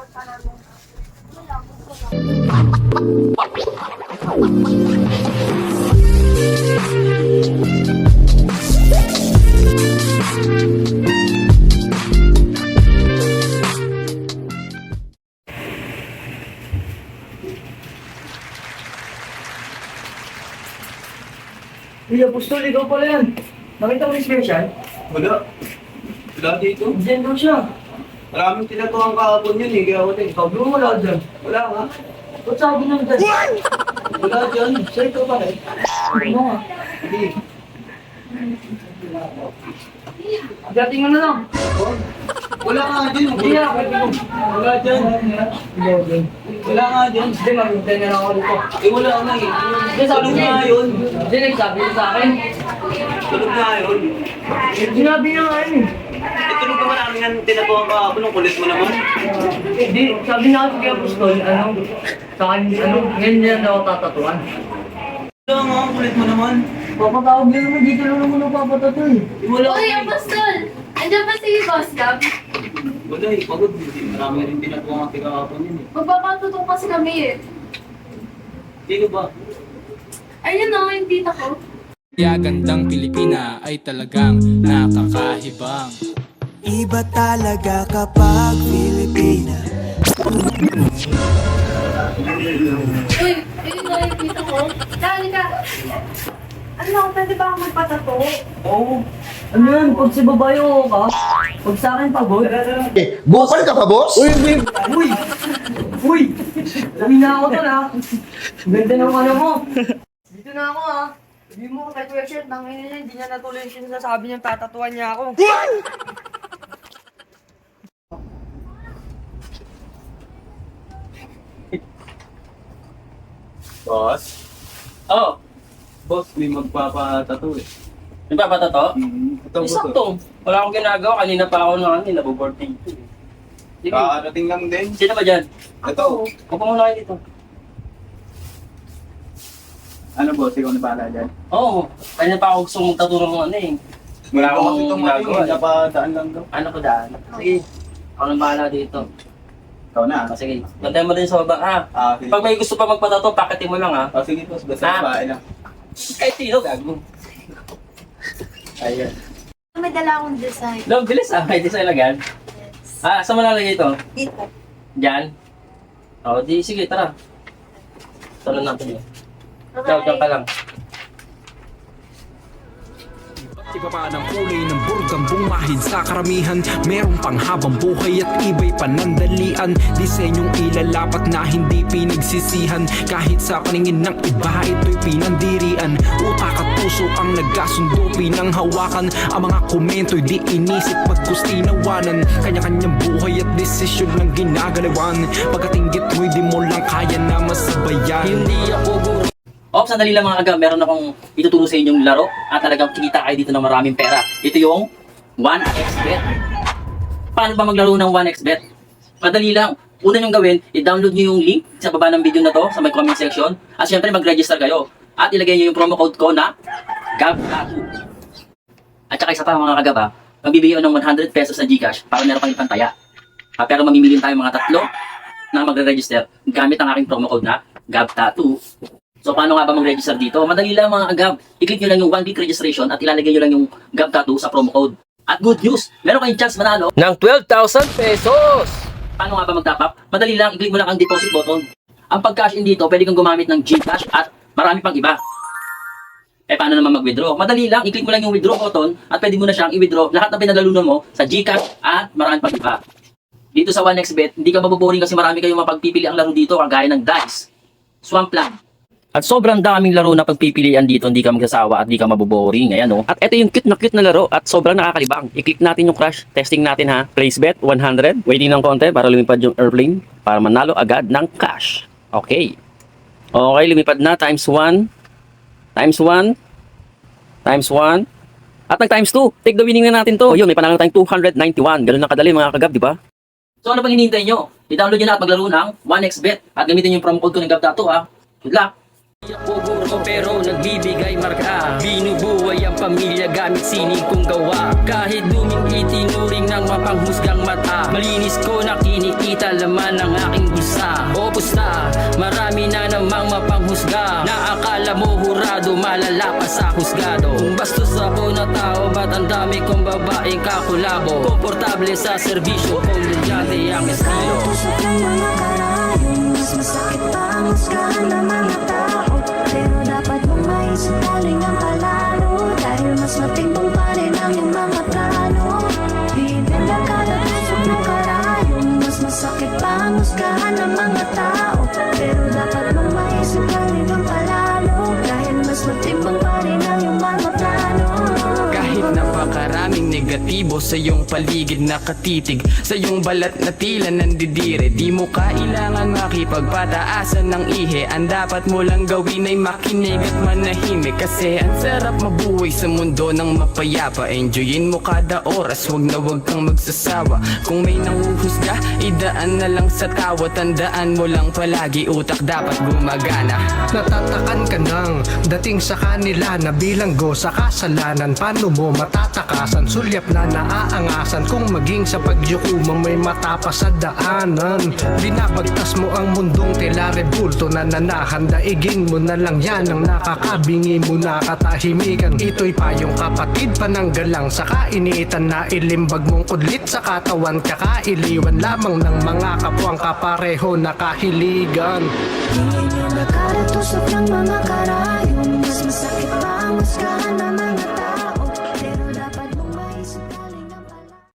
Iya, Apostol, ikaw pala yan. Nakita mo yung special? Wala. Wala dito. Diyan daw siya. Maraming tinatuhan kahapon yun eh, kaya ako din. Sabi mo wala dyan. Wala nga. Ba't sabi nang dyan? Wala dyan. Sir, ikaw pa rin. Ano nga? Hindi. Dating mo na lang. Wala nga dyan. Hindi mo. Wala dyan. Wala nga dyan. Hindi, mamintay na lang ako dito. Eh, wala nga eh. Hindi, sabi nga yun. Hindi, nagsabi sa akin. Tulog nga yun. Sinabi niya nga yun. Eh, tulog naman namin ang tinatuhan kahapon. Ang kulit mo naman. Hindi, sabi niya kasi kay Apostol, ano, sa akin, ano, ngayon niya daw ako tatatuan. Wala nga, ang kulit mo naman. Papatawag niya naman, dito lang naman ako papatato eh. Eh, wala Uy. Apostol! Andiyan ba si Boss Gab? Wala eh, pagod. Hindi, Marami rin tinatuhan ang kahapon yun eh. Magpapatutong kasi kami eh. Sino ba? Ayun o, yung tita ko. Kaya gandang Pilipina ay talagang nakakahibang Iba talaga kapag Pilipina Uy, ayun o, yung tita ko. Dali ka. Ano, pwede ba ako magpatato? Oo. Ano yan, pag si babae ako ka, pag sa akin pagod. Bukal ka pa, boss? Uy, uy, uy! Uy! Uwi na ako tol ha. Ganda ng ano mo. Dito na ako ha. Sabi mo kay Kuya Shet, nang ina niya, hindi niya natuloy yung sinasabi niyang tatatuan niya ako. Boss? Oh. Boss, may magpapatato eh. Nagpapatato? Mm, ito, Eh, sakto. Wala akong ginagawa. Kanina pa ako na kanina. Naboboard dito. Sige. Kakarating lang din. Sino ba dyan? Ito. Upo muna kayo dito. Ano boss, ikaw na pala dyan? Oo. Kanina pa ako gusto mong taturo ng ano eh. Wala ako kasi Yung itong ginagawa ano, eh. napadaan lang daw. Ano ko daan? Sige. Ako nang bahala dito. Ikaw na. Ah, sige. Bantayan mo din sa baba ha. Ah, sige. Pag may gusto pa magpatato, pakitin mo lang ha. Ah, sige boss, basta Ah. babae lang. Kahit sino, gago. Ayan. May dala akong design. Long, bilis ah. May design agad. Ah, saan mo lalagay ito? Dito. Diyan? O, di sige, tara. Tanong natin yun. Ikaw, diyan ka lang. Iba pa ng kulay ng burgang bumahid sa karamihan Merong panghabang buhay at iba'y panandalian. Disenyong ilalapat na hindi pinagsisihan. Kahit sa paningin ng iba ito'y pinandirian. Utak at puso ang nagkasundo pinanghawakan. Ang mga komento'y di inisip pagkustinawanan Kanya-kanyang buhay at desisyon ng ginagalawan. Pagkatinggit mo'y di mo lang kaya na masabayan. Hindi ako guro. Ops, sandali lang mga aga. Meron akong ituturo sa inyong laro at talagang kikita kayo dito ng maraming pera. Ito yung 1xbet. Paano ba maglaro ng 1xbet? Madali lang. Una nyo gawin, i-download nyo yung link sa baba ng video na to, sa may comment section. At syempre, mag-register kayo. At ilagay nyo yung promo code ko na GABTATU. At saka isa pa mga kagaba, magbibigay ng 100 pesos na Gcash para meron kayong pantaya. Ah, pero mamimili tayo mga tatlo na magre-register gamit ang aking promo code na GABTATU. So paano nga ba mag-register dito? Madali lang mga agab. I-click nyo lang yung one week registration at ilalagay nyo lang yung GAB tattoo sa promo code. At good news, meron kayong chance manalo ng 12,000 pesos! Paano nga ba mag-top up? Madali lang, i-click mo lang ang deposit button. Ang pag-cash in dito, pwede kang gumamit ng GCash at marami pang iba. Eh paano naman mag-withdraw? Madali lang, i-click mo lang yung withdraw button at pwede mo na siyang i-withdraw lahat ng pinagalunan mo sa GCash at marami pang iba. Dito sa 1xbet, hindi ka maboboring kasi marami kayong mapagpipili ang laro dito kagaya ng Dice, Swampland, at sobrang daming laro na pagpipilian dito, hindi ka magsasawa at hindi ka maboboring. Ayan oh. At ito yung cute na cute na laro at sobrang nakakalibang. I-click natin yung crash. Testing natin ha. Place bet 100. Waiting ng konti para lumipad yung airplane para manalo agad ng cash. Okay. Okay, lumipad na times 1. Times 1. Times 1. At nag times 2. Take the winning na natin to. O yun, may panalo tayong 291. Ganun na kadali mga kagab, di ba? So ano pang hinihintay nyo? I-download nyo na at maglaro ng 1xbet at gamitin yung promo code ko ng GABTATO ha. Good luck! Guro pero nagbibigay marka. Binubuhay ang pamilya gamit sining kong gawa. Kahit luming itinuring ng mapanghusgang mata. Malinis ko na kinikita laman ng aking bulsa O pusta, marami na namang mapanghusga. Na akala mo hurado, malala sa husgado. Kung bastos ako na tao, ba't ang dami kong babaeng kakulabo? Komportable sa serbisyo, kung linyate negatibo sa iyong paligid. Nakatitig Sa iyong balat na tila nandidire Di mo kailangan makipagpataasan ng ihe Ang dapat mo lang gawin ay makinig at manahimik. Kasi ang sarap mabuhay sa mundo ng mapayapa. Enjoyin mo kada oras, wag na wag kang magsasawa. Kung may nanguhusga, idaan na lang sa tawa. Tandaan mo lang palagi, utak dapat gumagana. Natatakan ka ng dating sa kanila na bilanggo sa kasalanan. Paano mo matatakasan? Sulyap na naaangasan Kung maging sa pagyuko mo may matapas sa daanan. Binabagtas mo ang mundong tila rebulto na nanahan. Daigin mo na lang yan ang nakakabingi mo na katahimikan. Ito'y payong kapatid pananggalang sa kainitan. Na ilimbag mong kudlit sa katawan Kakailiwan lamang ng mga kapwang kapareho na kahiligan. Tingin niyo na kada tusok ng mga karayong Mas masakit pa ang tao